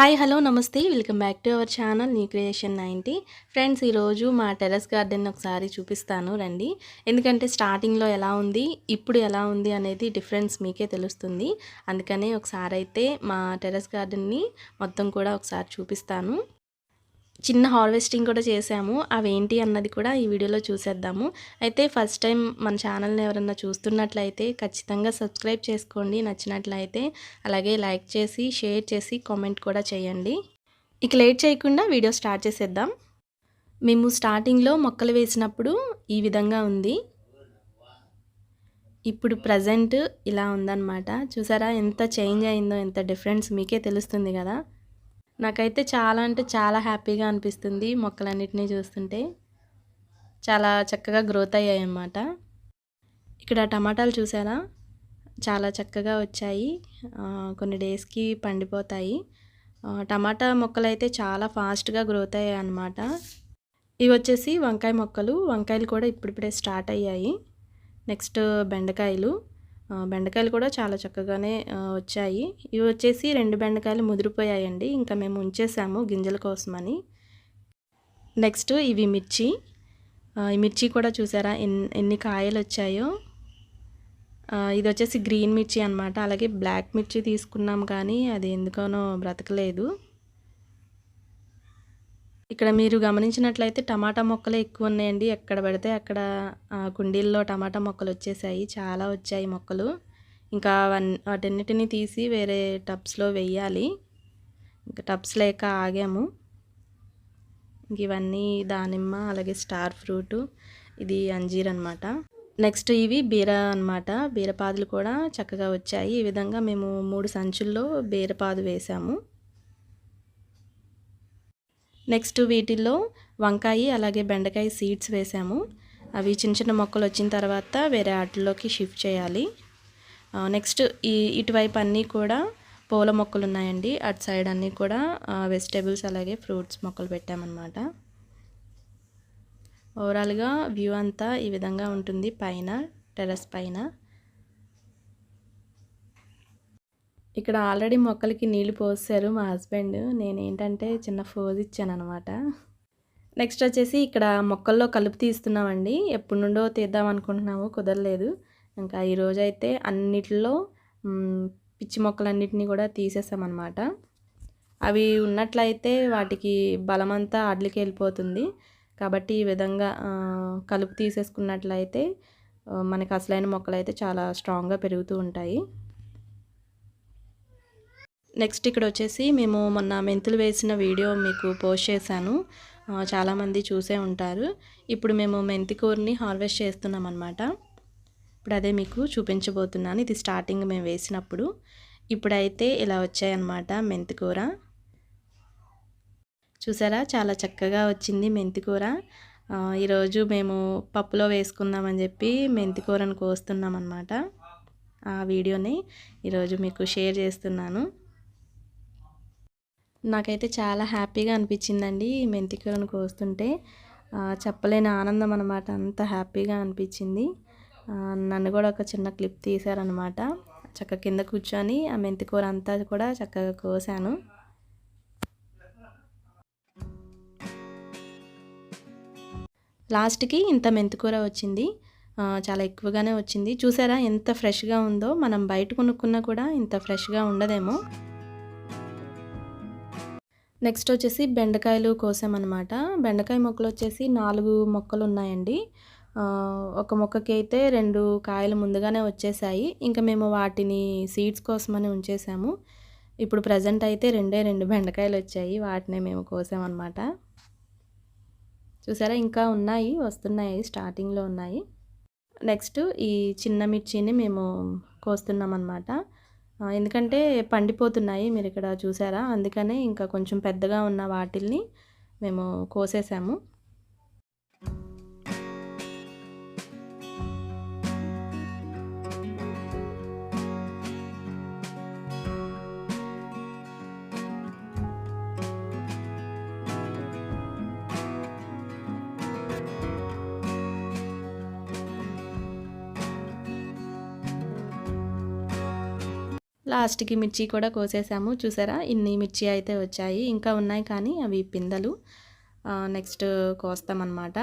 Hi hello నమస్తే. Welcome back to our channel new creation ninety friends ఈరోజు మా terrace garden ఒకసారి చూపిస్తాను రండి. ఎందుకంటే స్టార్టింగ్లో ఎలా ఉంది ఇప్పుడు ఎలా ఉంది అనేది డిఫరెన్స్ మీకే తెలుస్తుంది. అందుకనే ఒకసారి అయితే మా టెర్రస్ గార్డెన్ని మొత్తం కూడా ఒకసారి చూపిస్తాను. చిన్న హార్వెస్టింగ్ కూడా చేసాము అవేంటి అన్నది కూడా ఈ వీడియోలో చూసేద్దాము. అయితే ఫస్ట్ టైం మన ఛానల్ని ఎవరన్నా చూస్తున్నట్లయితే ఖచ్చితంగా సబ్స్క్రైబ్ చేసుకోండి. నచ్చినట్లయితే అలాగే లైక్ చేసి షేర్ చేసి కామెంట్ కూడా చేయండి. ఇక లేట్ చేయకుండా వీడియో స్టార్ట్ చేసేద్దాం. మేము స్టార్టింగ్లో మొక్కలు వేసినప్పుడు ఈ విధంగా ఉంది. ఇప్పుడు ప్రజెంట్ ఇలా ఉందన్నమాట. చూసారా ఎంత చేంజ్ అయిందో ఎంత డిఫరెన్స్ మీకే తెలుస్తుంది కదా. నాకైతే చాలా అంటే చాలా హ్యాపీగా అనిపిస్తుంది మొక్కలన్నిటినీ చూస్తుంటే. చాలా చక్కగా గ్రోత్ అయ్యాయి అన్నమాట ఇక్కడ టమాటాలు చూసారా? చాలా చక్కగా వచ్చాయి. కొన్ని డేస్కి పండిపోతాయి. టమాటా మొక్కలు అయితే చాలా ఫాస్ట్గా గ్రోత్ అయ్యాయి అన్నమాట ఇవి వచ్చేసి వంకాయ మొక్కలు. వంకాయలు కూడా ఇప్పుడిప్పుడే స్టార్ట్ అయ్యాయి. నెక్స్ట్ బెండకాయలు. బెండకాయలు కూడా చాలా చక్కగానే వచ్చాయి. ఇవి వచ్చేసి రెండు బెండకాయలు ముదిరిపోయాయండి. ఇంకా మేము ఉంచేసాము గింజల కోసమని. నెక్స్ట్ ఇవి మిర్చి. ఈ మిర్చి కూడా చూసారా ఎన్ని ఎన్ని కాయలు వచ్చాయో. ఇది వచ్చేసి గ్రీన్ మిర్చి అనమాట అలాగే బ్లాక్ మిర్చి తీసుకున్నాం కానీ అది ఎందుకనో బ్రతకలేదు. ఇక్కడ మీరు గమనించినట్లయితే టమాటా మొక్కలు ఎక్కువ ఉన్నాయండి. ఎక్కడ పడితే అక్కడ కుండీల్లో టమాటా మొక్కలు వచ్చేసాయి. చాలా వచ్చాయి మొక్కలు. ఇంకా వాటన్నిటిని తీసి వేరే టబ్స్లో వెయ్యాలి ఇంకా టబ్స్ లేక ఆగాము. ఇవన్నీ దానిమ్మ అలాగే స్టార్ ఫ్రూటు ఇది అంజీర్ అనమాట నెక్స్ట్ ఇవి బీర అనమాట బీరపాదులు కూడా చక్కగా వచ్చాయి. ఈ విధంగా మేము మూడు సంచుల్లో బీరపాదు వేసాము. నెక్స్ట్ వీటిల్లో వంకాయ అలాగే బెండకాయ సీడ్స్ వేసాము. అవి చిన్న చిన్న మొక్కలు వచ్చిన తర్వాత వేరే ఆటల్లోకి షిఫ్ట్ చేయాలి. నెక్స్ట్ ఈ ఇటువైపు అన్నీ కూడా పూల మొక్కలు ఉన్నాయండి. అటు సైడ్ అన్నీ కూడా వెజిటేబుల్స్ అలాగే ఫ్రూట్స్ మొక్కలు పెట్టామన్నమాట. ఓవరాల్గా వ్యూ అంతా ఈ విధంగా ఉంటుంది. పైన టెరస్ పైన. ఇక్కడ ఆల్రెడీ మొక్కలకి నీళ్ళు పోసారు మా హస్బెండ్. నేనేంటంటే చిన్న ఫోజ్ ఇచ్చాను అనమాట నెక్స్ట్ వచ్చేసి ఇక్కడ మొక్కల్లో కలుపు తీస్తున్నామండి. ఎప్పటి నుండో తీద్దాం అనుకుంటున్నాము కుదరలేదు. ఇంకా ఈరోజు అయితే అన్నిటిలో పిచ్చి మొక్కలన్నిటిని కూడా తీసేసామన్నమాట అవి ఉన్నట్లయితే వాటికి బలమంతా అడ్లకి వెళ్ళిపోతుంది. కాబట్టి ఈ విధంగా కలుపు తీసేసుకున్నట్లయితే మనకు అసలైన మొక్కలు అయితే చాలా స్ట్రాంగ్గా పెరుగుతూ ఉంటాయి. నెక్స్ట్ ఇక్కడ వచ్చేసి మేము మొన్న మెంతులు వేసిన వీడియో మీకు పోస్ట్ చేశాను. చాలామంది చూసే ఉంటారు. ఇప్పుడు మేము మెంతి కూరని హార్వెస్ట్ చేస్తున్నాం అనమాట ఇప్పుడు అదే మీకు చూపించబోతున్నాను. ఇది స్టార్టింగ్ మేము వేసినప్పుడు. ఇప్పుడైతే ఇలా వచ్చాయన్నమాట మెంతి కూర. చూసారా? చాలా చక్కగా వచ్చింది మెంతి కూర. ఈరోజు మేము పప్పులో వేసుకుందామని చెప్పి మెంతి కూరను కోస్తున్నాం అనమాట ఆ వీడియోని ఈరోజు మీకు షేర్ చేస్తున్నాను. నాకైతే చాలా హ్యాపీగా అనిపించిందండి ఈ మెంతికూరను కోస్తుంటే. చెప్పలేని ఆనందం అనమాట అంత హ్యాపీగా అనిపించింది. నన్ను కూడా ఒక చిన్న క్లిప్ తీశారనమాట చక్క కింద కూర్చొని ఆ మెంతికూర అంతా కూడా చక్కగా కోసాను. లాస్ట్కి ఇంత మెంతికూర వచ్చింది. చాలా ఎక్కువగానే వచ్చింది. చూసారా ఎంత ఫ్రెష్గా ఉందో. మనం బయట కొనుక్కున్నా కూడా ఇంత ఫ్రెష్గా ఉండదేమో. నెక్స్ట్ వచ్చేసి బెండకాయలు కోసామన్నమాట. బెండకాయ మొక్కలు వచ్చేసి నాలుగు మొక్కలు ఉన్నాయండి. ఒక మొక్కకి అయితే రెండు కాయలు ముందుగానే వచ్చేసాయి. ఇంకా మేము వాటిని సీడ్స్ కోసమని ఉంచేసాము. ఇప్పుడు ప్రజెంట్ అయితే రెండే రెండు బెండకాయలు వచ్చాయి. వాటినే మేము కోసామన్నమాట. చూసారా? ఇంకా ఉన్నాయి వస్తున్నాయి స్టార్టింగ్లో ఉన్నాయి. నెక్స్ట్ ఈ చిన్న మిర్చిని మేము కోస్తున్నామన్నమాట. ఎందుకంటే పండిపోతున్నాయి మీరు ఇక్కడ చూసారా? అందుకనే ఇంకా కొంచెం పెద్దగా ఉన్న వాటిల్ని మేము కోసేసాము. లాస్ట్కి మిర్చి కూడా కోసేసాము. చూసారా? ఇన్ని మిర్చి అయితే వచ్చాయి. ఇంకా ఉన్నాయి కానీ అవి పిందలు. నెక్స్ట్ కోస్తామన్నమాట.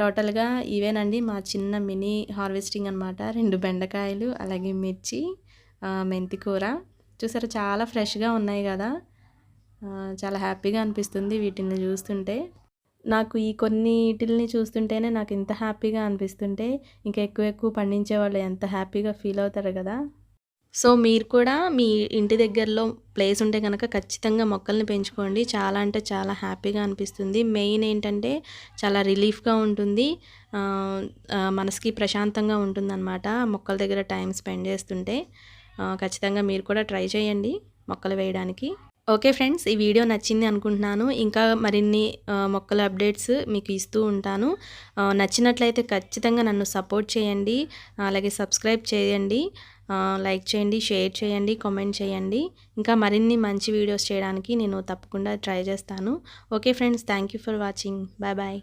టోటల్గా ఇవేనండి. మా చిన్న మినీ హార్వెస్టింగ్ అనమాట రెండు బెండకాయలు అలాగే మిర్చి మెంతి కూర. చూసారా? చాలా ఫ్రెష్గా ఉన్నాయి కదా? చాలా హ్యాపీగా అనిపిస్తుంది వీటిని చూస్తుంటే. నాకు ఈ కొన్ని చూస్తుంటేనే నాకు ఇంత హ్యాపీగా అనిపిస్తుంటే ఇంకా ఎక్కువ ఎక్కువ పండించే వాళ్ళు ఎంత హ్యాపీగా ఫీల్ అవుతారు కదా? సో మీరు కూడా మీ ఇంటి దగ్గరలో ప్లేస్ ఉంటే కనుక ఖచ్చితంగా మొక్కల్ని పెంచుకోండి. చాలా అంటే చాలా హ్యాపీగా అనిపిస్తుంది. మెయిన్ ఏంటంటే చాలా రిలీఫ్గా ఉంటుంది. మనసుకి ప్రశాంతంగా ఉంటుందన్నమాట మొక్కల దగ్గర టైం స్పెండ్ చేస్తుంటే. ఖచ్చితంగా మీరు కూడా ట్రై చేయండి మొక్కలు వేయడానికి. ఓకే ఫ్రెండ్స్ ఈ వీడియో నచ్చింది అనుకుంటున్నాను. ఇంకా మరిన్ని మొక్కల అప్డేట్స్ మీకు ఇస్తూ ఉంటాను. నచ్చినట్లయితే ఖచ్చితంగా నన్ను సపోర్ట్ చేయండి. అలాగే సబ్స్క్రైబ్ చేయండి. లైక్ చేయండి షేర్ చేయండి కామెంట్ చేయండి. ఇంకా మరిన్ని మంచి వీడియోస్ చేయడానికి నేను తప్పకుండా ట్రై చేస్తాను. Okay friends thank for watching. Bye bye.